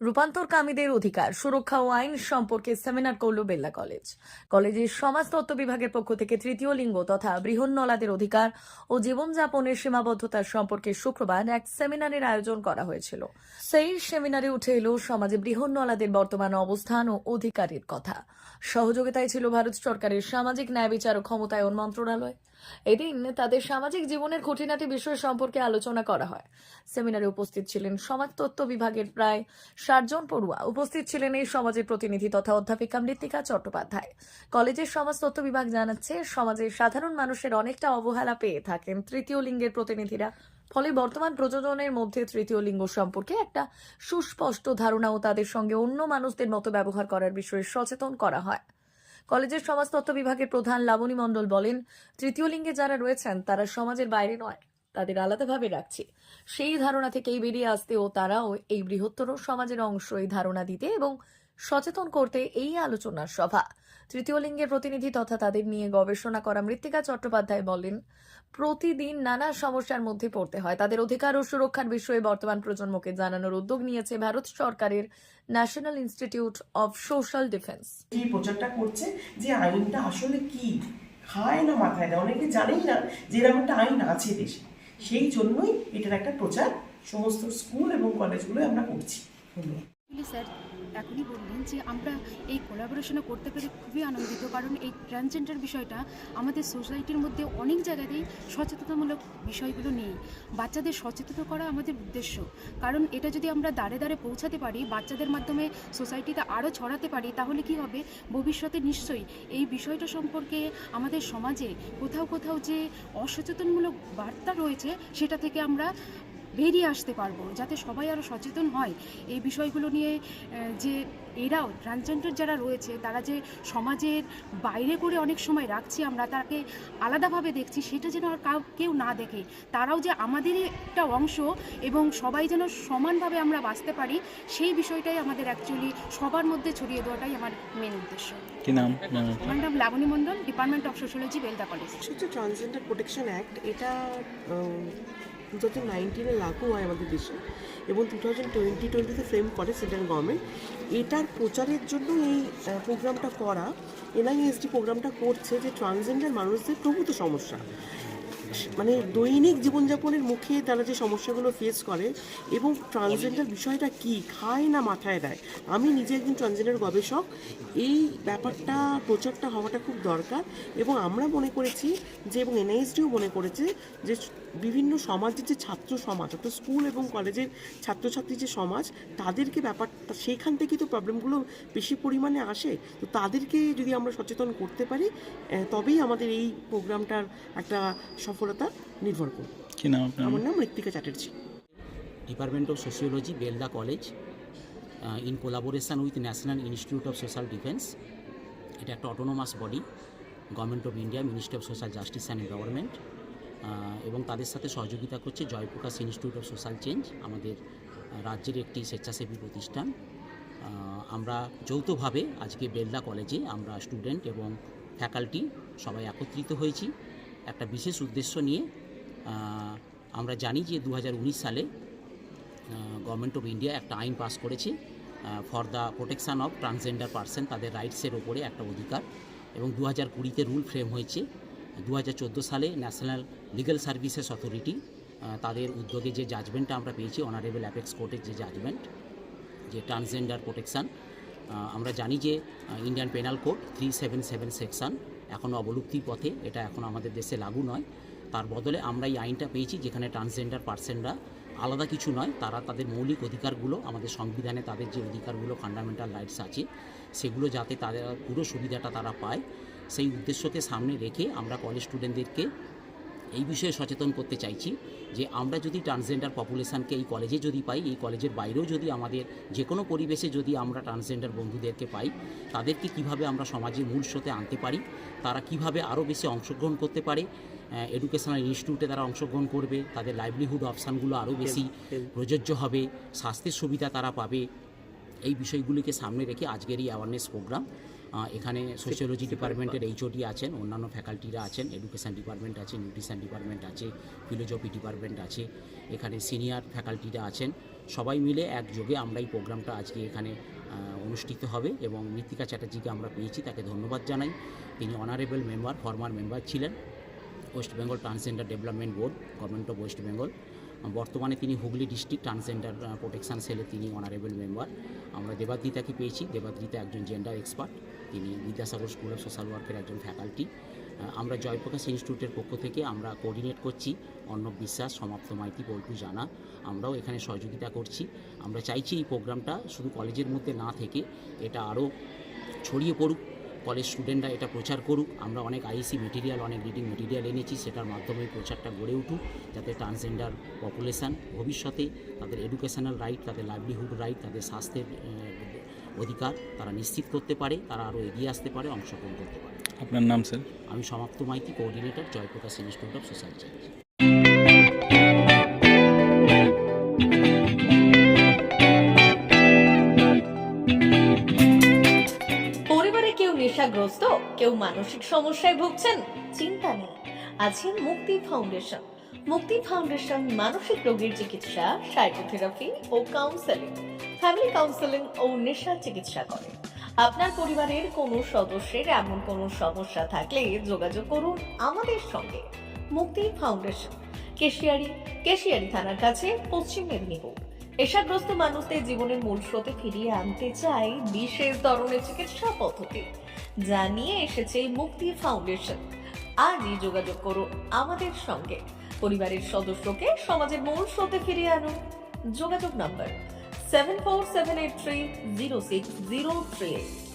রূপান্তরকামীদের অধিকার, সুরক্ষা ও আইন সম্পর্কে সেমিনার করল বেল্লা কলেজ। কলেজের সমাজতত্ত্ব বিভাগের পক্ষ থেকে তৃতীয় লিঙ্গ তথা বৃহন্নলাদের অধিকার ও জীবনযাপনের সীমাবদ্ধতা সম্পর্কে শুক্রবার এক সেমিনারের আয়োজন করা হয়েছিল। সেই সেমিনারে উঠে এলো সমাজে বৃহন্নলাদের বর্তমান অবস্থান ও অধিকারের কথা। সহযোগিতায় ছিল ভারত সরকারের সামাজিক ন্যায় বিচার ও ক্ষমতায়ন মন্ত্রণালয়। এদিন তাদের সামাজিক জীবনের খুঁটিনাটি বিষয় সম্পর্কে আলোচনা করা হয়। সেমিনারে উপস্থিত ছিলেন সমাজতত্ত্ব বিভাগের প্রায় ষাট জন পড়ুয়া। উপস্থিত ছিলেন এই সমাজের প্রতিনিধি তথা অধ্যাপিকা মৃত্তিকা চট্টোপাধ্যায়। কলেজের সমাজতত্ত্ব বিভাগ জানাচ্ছে, সমাজের সাধারণ মানুষের অনেকটা অবহেলা পেয়ে থাকেন তৃতীয় লিঙ্গের প্রতিনিধিরা। ফলে বর্তমান প্রযোজনের মধ্যে তৃতীয় লিঙ্গ সম্পর্কে একটা সুস্পষ্ট ধারণা ও তাদের সঙ্গে অন্য মানুষদের মতো ব্যবহার করার বিষয়ে সচেতন করা হয়। কলেজের সমাজতত্ত্ব বিভাগের প্রধান লাবণী মণ্ডল বলেন, তৃতীয় লিঙ্গে যারা রয়েছেন, তারা সমাজের বাইরে নয়, তাদের আলাদাভাবে রাখছি। সেই ধারণা থেকেই বেরিয়ে আসতে ও তারাও এই বৃহত্তর সমাজের অংশ এই ধারণা দিতে এবং সচেতন করতে এই আলোচনার সভা। তৃতীয় লিঙ্গের প্রতিনিধি তথা তাদের নিয়ে গবেষণা করা মৃত্তিকা চট্টোপাধ্যায় বলেন, প্রতিদিন নানা সমস্যার মধ্যে পড়তে হয়। তাদের অধিকার ও সুরক্ষার বিষয়ে বর্তমান প্রজন্মকে জানানোর উদ্যোগ নিয়েছে ভারত সরকারের national institute of social defence. এই প্রচারটা করছে? যে আইনটা আসলে কি? খায় না মাথায় দেয়। অনেকে জানেই না যে এরকম একটা আইন আছে দেশে। সেই জন্যই এটার একটা প্রচার সমস্ত স্কুল এবং কলেজগুলোয় আমরা করছি। স্যার, এখনই বললেন যে আমরা এই কোলাবোরেশনে করতে পেরে খুবই আনন্দিত। কারণ এই ট্রান্সজেন্ডার বিষয়টা আমাদের সোসাইটির মধ্যে অনেক জায়গাতেই সচেতনতামূলক বিষয়গুলো নেই। বাচ্চাদের সচেতন করা আমাদের উদ্দেশ্য। কারণ এটা যদি আমরা দাঁড়ে দাঁড়ে পৌঁছাতে পারি, বাচ্চাদের মাধ্যমে সোসাইটিতে আরও ছড়াতে পারি, তাহলে কি হবে? ভবিষ্যতে নিশ্চয়ই এই বিষয়টা সম্পর্কে আমাদের সমাজে কোথাও কোথাও যে অসচেতনমূলক বার্তা রয়েছে, সেটা থেকে আমরা বেরিয়ে আসতে পারব যাতে সবাই আরও সচেতন হয়। এই বিষয়গুলো নিয়ে যে এরাও ট্রান্সজেন্ডার যারা রয়েছে তারা যে সমাজের বাইরে করে অনেক সময় রাখছি আমরা তাকে আলাদাভাবে দেখছি সেটা যেন আর কাউ কেউ না দেখে। তারাও যে আমাদেরই একটা অংশ এবং সবাই যেন সমানভাবে আমরা বাঁচতে পারি সেই বিষয়টাই আমাদের অ্যাকচুয়ালি সবার মধ্যে ছড়িয়ে দেওয়াটাই আমার মেন উদ্দেশ্য। কি নাম? আমার নাম Labani Mondal department of sociology Belda college transgender protection act এটা টু থাউজেন্ড নাইনটিনে লাগু হয় আমাদের দেশে এবং টু থাউজেন্ড টোয়েন্টি টোয়েন্টিতে ফ্রেম করে সেন্ট্রাল গভর্নমেন্ট। এটার প্রচারের জন্য এই প্রোগ্রামটা করা, এনআইএসডি প্রোগ্রামটা করছে যে ট্রান্সজেন্ডার মানুষদের প্রভূত সমস্যা। মানে দৈনিক জীবনযাপনের মুখে তারা যে সমস্যাগুলো ফেস করে এবং ট্রান্সজেন্ডার বিষয়টা কি, খায় না মাথায় দেয়? আমি নিজে একজন ট্রান্সজেন্ডার গবেষক, এই ব্যাপারটা, প্রচারটা হওয়াটা খুব দরকার এবং আমরা মনে করেছি যে, এবং এনআইএসডিও মনে করেছে যে বিভিন্ন সমাজের যে ছাত্র সমাজ অর্থাৎ স্কুল এবং কলেজের ছাত্রছাত্রী যে সমাজ তাদেরকে ব্যাপারটা সেইখান থেকেই তো প্রবলেমগুলো বেশি পরিমাণে আসে। তো তাদেরকে যদি আমরা সচেতন করতে পারি তবেই আমাদের এই প্রোগ্রামটার একটা সফলতা নির্ভর করবে। কি নাম আমার নাম Ritwika Chatterjee. Department of Sociology, Belda college in in with national institute of social defence এটা একটা autonomous body government of India ministry of social justice and government এবং তাদের সাথে সহযোগিতা করছে Jayaprakash institute of social change, আমাদের রাজ্যের একটি স্বেচ্ছাসেবী প্রতিষ্ঠান। আমরা যৌথভাবে আজকে বেলদা কলেজে আমরা স্টুডেন্ট এবং ফ্যাকাল্টি সবাই একত্রিত হয়েছি। একটা বিশেষ উদ্দেশ্য নিয়ে আমরা জানি যে দু হাজার উনিশ সালে গভর্নমেন্ট অফ ইন্ডিয়া একটা আইন পাস করেছে for the protection of transgender person তাদের রাইটসের ওপরে একটা অধিকার। এবং দু হাজার কুড়িতে রুল ফ্রেম হয়েছে দু হাজার চোদ্দ সালে ন্যাশনাল লিগ্যাল সার্ভিসেস অথরিটি তাদের উদ্যোগে যে জাজমেন্টটা আমরা পেয়েছি অনারেবল অ্যাপেক্স কোর্টের যে জাজমেন্ট যে ট্রান্সজেন্ডার প্রোটেকশান আমরা জানি যে Indian penal code three seven seven section এখনও অবলুপ্তির পথে, এটা এখন আমাদের দেশে লাগু নয়। তার বদলে আমরা এই আইনটা পেয়েছি যেখানে ট্রান্সজেন্ডার পার্সেনরা আলাদা কিছু নয়, তারা তাদের মৌলিক অধিকারগুলো, আমাদের সংবিধানে তাদের যে অধিকারগুলো ফান্ডামেন্টাল রাইটস আছে, সেগুলো যাতে তাদের পুরো সুবিধাটা তারা পায়। সেই উদ্দেশ্যকে সামনে রেখে আমরা কলেজ স্টুডেন্টদেরকে এই বিষয়ে সচেতন করতে চাইছি যে আমরা যদি ট্রান্সজেন্ডার পপুলেশনকে এই কলেজে যদি পাই এই কলেজের বাইরেও যদি আমাদের যে কোনো পরিবেশে যদি আমরা ট্রান্সজেন্ডার বন্ধুদেরকে পাই তাদেরকে কীভাবে আমরা সমাজের মূল স্রোতে আনতে পারি তারা কীভাবে আরও বেশি অংশগ্রহণ করতে পারে এডুকেশনাল ইনস্টিটিউটে তারা অংশগ্রহণ করবে তাদের লাইভলিহুড অপশানগুলো আরও বেশি প্রযোজ্য হবে স্বাস্থ্যের সুবিধা তারা পাবে এই বিষয়গুলিকে সামনে রেখে আজকের এই অ্যাওয়ারনেস প্রোগ্রাম এখানে সোশিয়োলজি ডিপার্টমেন্টের এইচওডি আছেন অন্যান্য ফ্যাকাল্টিরা আছেন এডুকেশন ডিপার্টমেন্ট আছে নিউট্রিশন ডিপার্টমেন্ট আছে ফিলোজফি ডিপার্টমেন্ট আছে এখানে সিনিয়র ফ্যাকাল্টিরা আছেন। সবাই মিলে একযোগে আমরা এই প্রোগ্রামটা আজকে এখানে অনুষ্ঠিত হবে এবং মৃত্তিকা চ্যাটার্জিকে আমরা পেয়েছি তাকে ধন্যবাদ জানাই। তিনি অনারেবল মেম্বার ফর্মার মেম্বার ছিলেন। West Bengal transgender development board government of West Bengal বর্তমানে তিনি হুগলি ডিস্ট্রিক্ট ট্রান্সজেন্ডার প্রোটেকশন সেলে তিনি অনারেবল মেম্বার আমরা দেবাদ্রিতাকে পেয়েছি। দেবাদ্রিতা একজন জেন্ডার এক্সপার্ট তিনি বিদ্যাসাগর স্কুল অফ সোশ্যাল ওয়ার্কের একজন ফ্যাকাল্টি। আমরা জয়প্রকাশ ইনস্টিটিউটের পক্ষ থেকে আমরা কোঅর্ডিনেট করছি। অর্ণব বিশ্বাস, সমাপ্ত মাইতি পল্টু জানা, আমরাও এখানে সহযোগিতা করছি। আমরা চাইছি এই প্রোগ্রামটা শুধু কলেজের মধ্যে না থেকে এটা আরও ছড়িয়ে পড়ুক, কলেজ স্টুডেন্টরা এটা প্রচার করুক। আমরা অনেক আইসি মেটেরিয়াল, অনেক রিডিং মেটেরিয়াল এনেছি, সেটার মাধ্যমে প্রচারটা গড়ে উঠুক, যাতে ট্রান্সজেন্ডার পপুলেশান ভবিষ্যতে, তাদের এডুকেশনাল রাইট তাদের লাইভলিহুড রাইট তাদের স্বাস্থ্যের অধিকার তারা নিশ্চিত করতে পারে তারা আরও এগিয়ে আসতে পারে অংশগ্রহণ করতে পারে। আপনার নাম স্যার? আমি Samapta Maiti coordinator Jayaprakash institute of social change পরিবারে কেউ নেশাগ্রস্ত কেউ মানসিক সমস্যায় ভুগছেন চিন্তা নেই। আছে মুক্তি ফাউন্ডেশন। মুক্তি ফাউন্ডেশন মানসিক রোগীর চিকিৎসা, সাইকোথেরাপি ও কাউন্সেলিং। ফ্যামিলি কাউন্সেলিং ও নেশা চিকিৎসা করে। আপনার পরিবারের কোনো সদস্যের এমন কোনো সমস্যা থাকলে যোগাযোগ করুন আমাদের সঙ্গে। মুক্তি ফাউন্ডেশন, কেশিয়ারি কেশিয়ারি থানার কাছে, পশ্চিম মেদিনীপুর। নেশাগ্রস্ত মানুষদের জীবনের মূল স্রোতে ফিরিয়ে আনতে চাই বিশেষ ধরনের চিকিৎসা পদ্ধতি। যা নিয়ে এসেছে মুক্তি ফাউন্ডেশন। আজই যোগাযোগ করুন আমাদের সঙ্গে। পরিবারের সদস্যকে সমাজের মূল স্রোতে ফিরিয়ে আনুন। যোগাযোগ number seven four seven eight three zero six zero three eight